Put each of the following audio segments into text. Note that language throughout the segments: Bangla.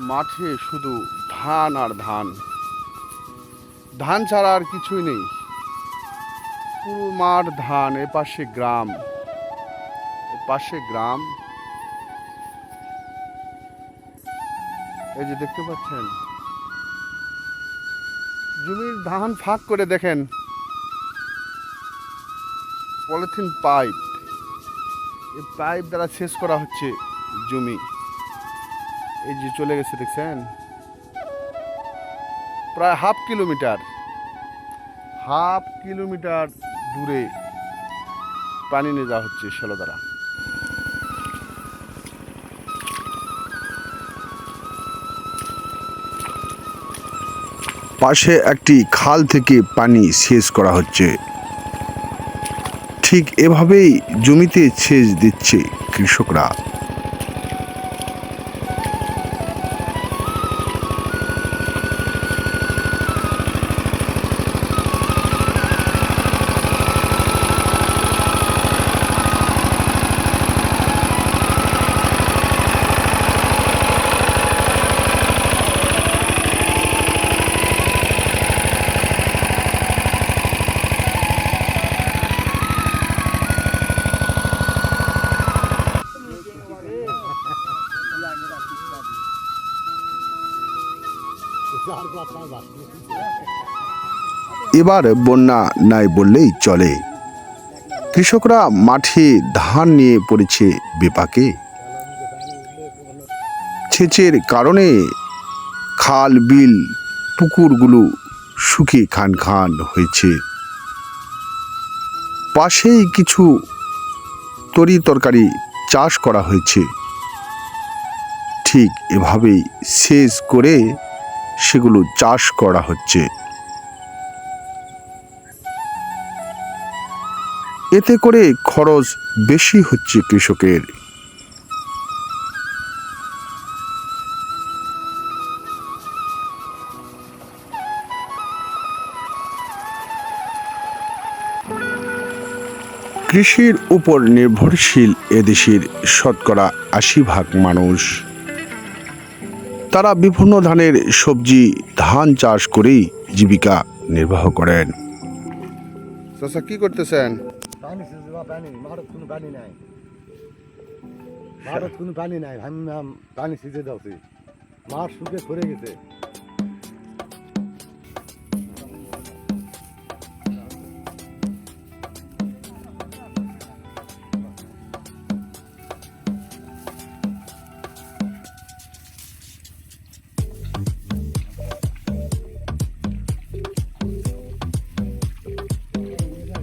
মাঠে শুধু ধান আর ধান। ধান ছাড়া আর কিছুই নেই। পুরো মাঠ ধান, এ পাশে গ্রাম। এ পাশে গ্রাম। এই যে দেখতে পাচ্ছেন? জমির ধান ফাঁক করে দেখেন। Polythene pipe. এই পাইপ দ্বারা শেষ করা হচ্ছে জমি। এই যে চলে গেছে, দেখছেন? প্রায় হাফ কিলোমিটার হাফ কিলোমিটার দূরে পানি নিয়ে যাওয়া হচ্ছে সেলো দ্বারা। পাশে একটি খাল থেকে পানি সেচ করা হচ্ছে। ঠিক এভাবেই জমিতে সেচ দিচ্ছে কৃষকরা। এবার বন্যা নাই বললেই চলে। কৃষকরা মাঠে ধান নিয়ে পড়েছে বিপাকে। সেচের কারণে খাল, বিল, পুকুরগুলো শুকিয়ে খান খান হয়েছে। পাশেই কিছু তরি তরকারি চাষ করা হয়েছে। ঠিক এভাবেই সেচ করে সেগুলো চাষ করা হচ্ছে। এতে করে খরচ বেশি হচ্ছে কৃষকের। কৃষির উপর নির্ভরশীল এদেশের শতকরা আশি ভাগ মানুষ। তারা বিভিন্ন ধানের সবজি ধান চাষ করেই জীবিকা নির্বাহ করেন। চাষা কি করতেছেন? পানি পানি মাঠত কোনো পানি নাই। মাঠত কোনো পানি নাই আমি পানি সিজে দাও মাঠ শুকে সরে গেছে।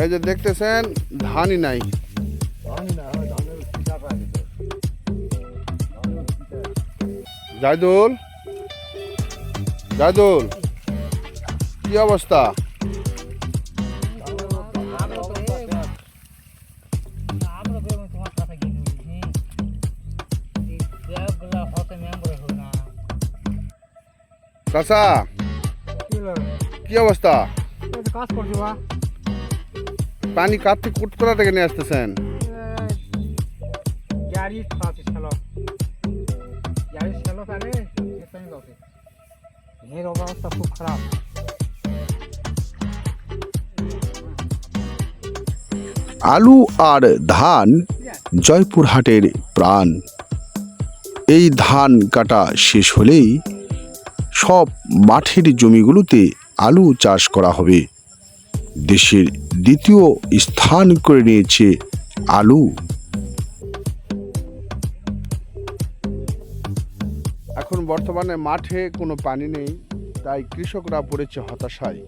এই যে দেখতেছেন, ধানই নাই। জায়দুল জায়দুল কি অবস্থা? চাষা কি অবস্থা? কাজ করছি বা পানি কার থেকে কুটকোলা থেকে নিয়ে আসতেছেন? অবস্থা খুব খারাপ। আলু আর ধান জয়পুরহাটের প্রাণ। এই ধান কাটা শেষ হলেই সব মাঠের জমিগুলোতে আলু চাষ করা হবে। দেশের দ্বিতীয় স্থান করে নিয়েছে আলু। এখন বর্তমানে মাঠে কোনো পানি নেই, তাই কৃষকরা পড়েছে হতাশায়।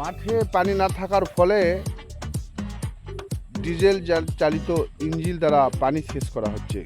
মাঠে পানি না থাকার ফলে ডিজেল চালিত ইঞ্জিল দ্বারা পানি সেচ করা হচ্ছে।